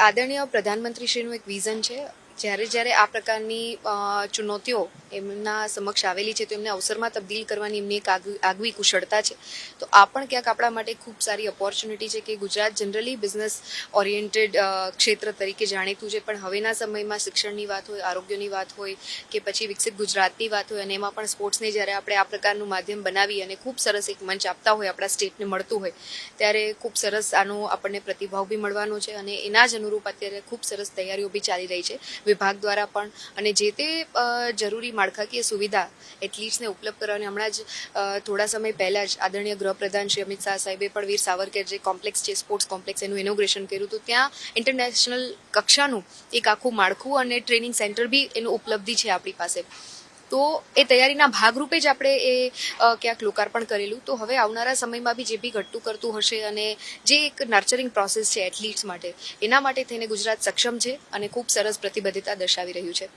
આદરણીય પ્રધાનમંત્રીશ્રીનું એક વિઝન છે. જ્યારે જ્યારે આ પ્રકારની ચુનૌતીઓ એમના સમક્ષ આવેલી છે તો એમને અવસરમાં તબદીલ કરવાની એમની એક આગવી કુશળતા છે. તો આ પણ ક્યાંક આપણા માટે ખૂબ સારી ઓપોર્ચ્યુનિટી છે કે ગુજરાત જનરલી બિઝનેસ ઓરિએન્ટેડ ક્ષેત્ર તરીકે જાણીતું છે. પણ હવેના સમયમાં શિક્ષણની વાત હોય, આરોગ્યની વાત હોય કે પછી વિકસિત ગુજરાતની વાત હોય અને એમાં પણ સ્પોર્ટ્સને જ્યારે આપણે આ પ્રકારનું માધ્યમ બનાવી અને ખૂબ સરસ એક મંચ આપતા હોય, આપણા સ્ટેટને મળતું હોય, ત્યારે ખૂબ સરસ આનો આપણને પ્રતિભાવ બી મળવાનો છે અને એના જ અનુરૂપ અત્યારે ખૂબ સરસ તૈયારીઓ બી ચાલી રહી છે. વિભાગ દ્વારા પણ અને જે તે જરૂરી માળખાકીય સુવિધા એટલીસ્ટને ઉપલબ્ધ કરવાની હમણાં જ થોડા સમય પહેલાં જ આદરણીય ગૃહપ્રધાન શ્રી અમિત શાહ સાહેબે પણ વીર સાવરકર જે કોમ્પ્લેક્સ છે, સ્પોર્ટ્સ કોમ્પ્લેક્સ એનું ઇનોગ્રેશન કર્યું હતું. ત્યાં ઇન્ટરનેશનલ કક્ષાનું એક આખું માળખું અને ટ્રેનિંગ સેન્ટર બી એનું ઉપલબ્ધિ છે આપણી પાસે. તો એ તૈયારીના ભાગરૂપે જ આપણે એ ક્યાંક લોકાર્પણ કરેલું. તો હવે આવનારા સમયમાં બી જે બી ઘટતું કરતું હશે અને જે એક નર્ચરિંગ પ્રોસેસ છે એથ્લીટ્સ માટે, એના માટે થઈને ગુજરાત સક્ષમ છે અને ખૂબ સરસ પ્રતિબદ્ધતા દર્શાવી રહ્યું છે.